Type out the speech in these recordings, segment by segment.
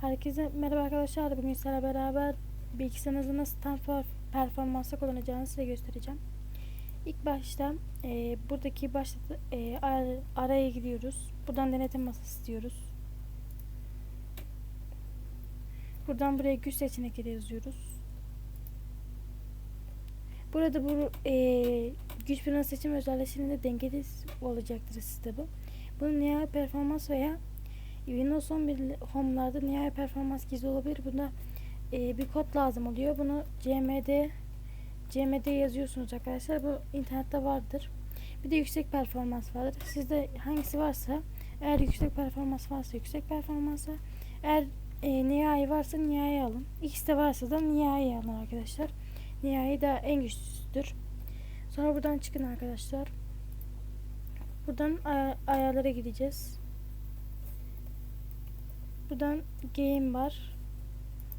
Herkese merhaba arkadaşlar. Bugün sizlerle beraber bilgisayarınızı nasıl tam per- performansla kullanacağınızı size göstereceğim. İlk başta e, buradaki başta e, ar- araya gidiyoruz. Buradan denetim masası istiyoruz. Buradan buraya güç seçenekleri yazıyoruz. Burada bu e, güç planı seçim özelleştiğinde dengeli olacaktır sizde bu. Bunun nihai performans veya Windows 11 Home'larda nihai performans gizli olabilir. Bunda e, bir kod lazım oluyor. Bunu CMD CMD yazıyorsunuz arkadaşlar. Bu internette vardır. Bir de yüksek performans vardır. Sizde hangisi varsa eğer yüksek performans varsa yüksek performansa eğer e, nihai varsa nihai alın. İkisi de varsa da nihai alın arkadaşlar. Nihai da en güçlüsüdür. Sonra buradan çıkın arkadaşlar. Buradan ay- ayarlara gideceğiz. Buradan game var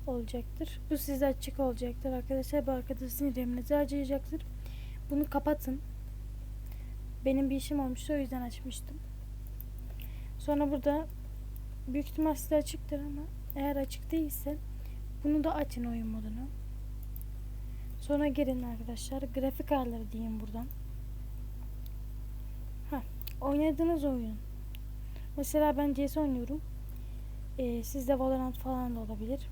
olacaktır. Bu size açık olacaktır arkadaşlar. Bu arkada sizin RAM'inizi harcayacaktır. Bunu kapatın. Benim bir işim olmuştu o yüzden açmıştım. Sonra burada büyük ihtimal size açıktır ama eğer açık değilse bunu da açın oyun modunu. Sonra gelin arkadaşlar. Grafik ayarları diyeyim buradan. Heh, oynadığınız oyun. Mesela ben CS oynuyorum. Ee, sizde Valorant falan da olabilir.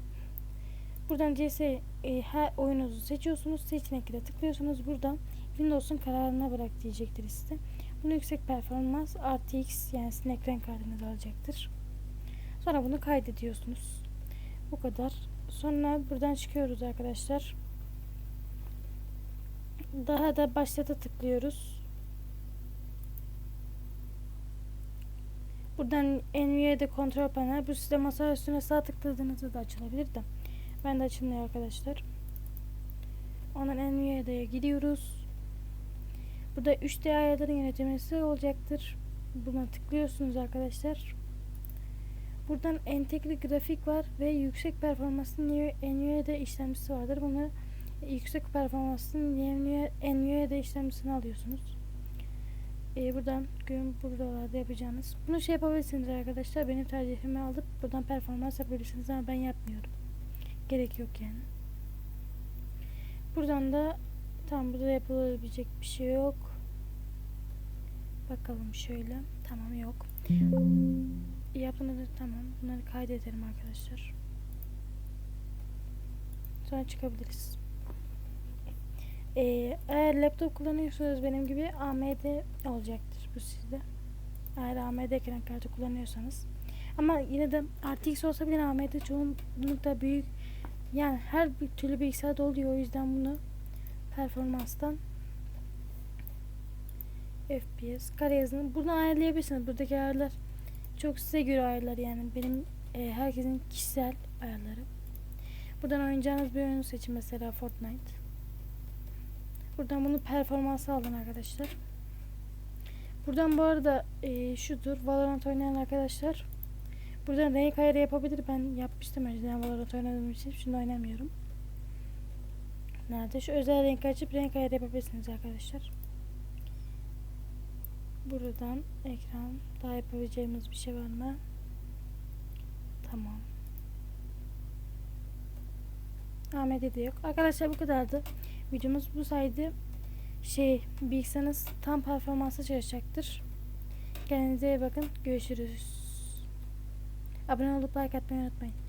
Buradan CS e, her oyununuzu seçiyorsunuz. Seçeneklere tıklıyorsunuz. Buradan Windows'un kararına bırak diyecektir size. Bunu yüksek performans RTX yani sizin ekran kartınız alacaktır. Sonra bunu kaydediyorsunuz. Bu kadar. Sonra buradan çıkıyoruz arkadaşlar. Daha da başlata tıklıyoruz. Buradan NVIDIA kontrol panel. Bu size masa üstüne sağ tıkladığınızda da açılabilir de. Ben de açılmıyor arkadaşlar. Ondan NVIDIA'ya gidiyoruz. Burada 3D ayarların yönetilmesi olacaktır. Buna tıklıyorsunuz arkadaşlar. Buradan entegre grafik var ve yüksek performanslı NVIDIA işlemcisi vardır. Bunu yüksek performanslı NVIDIA işlemcisini alıyorsunuz. Ee, buradan gün buralarda yapacağınız. Bunu şey yapabilirsiniz arkadaşlar. Benim tercihimi alıp buradan performans yapabilirsiniz ama ben yapmıyorum. Gerek yok yani. Buradan da tam burada yapılabilecek bir şey yok. Bakalım şöyle. Tamam yok. Yaptığınızda tamam. Bunları kaydedelim arkadaşlar. Sonra çıkabiliriz. Ee, eğer laptop kullanıyorsanız benim gibi AMD olacaktır bu sizde. Eğer AMD ekran kartı kullanıyorsanız. Ama yine de RTX olsa bile AMD çoğunlukla büyük. Yani her bir türlü bilgisayarda oluyor. O yüzden bunu performanstan FPS kare yazını buradan ayarlayabilirsiniz. Buradaki ayarlar çok size göre ayarlar yani benim e, herkesin kişisel ayarları. Buradan oynayacağınız bir oyunu seçin mesela Fortnite. Buradan bunu performansa alın arkadaşlar. Buradan bu arada e, şudur. Valorant oynayan arkadaşlar. Buradan renk ayarı yapabilir. Ben yapmıştım önceden Valorant oynadığım için. Şimdi oynamıyorum. Nerede? Şu özel renk açıp renk ayarı yapabilirsiniz arkadaşlar. Buradan ekran daha yapabileceğimiz bir şey var mı? Tamam. Ahmet'e de yok. Arkadaşlar bu kadardı. Videomuz bu sayede şey bilgisayarınız tam performansla çalışacaktır. Kendinize iyi bakın. Görüşürüz. Abone olup like atmayı unutmayın.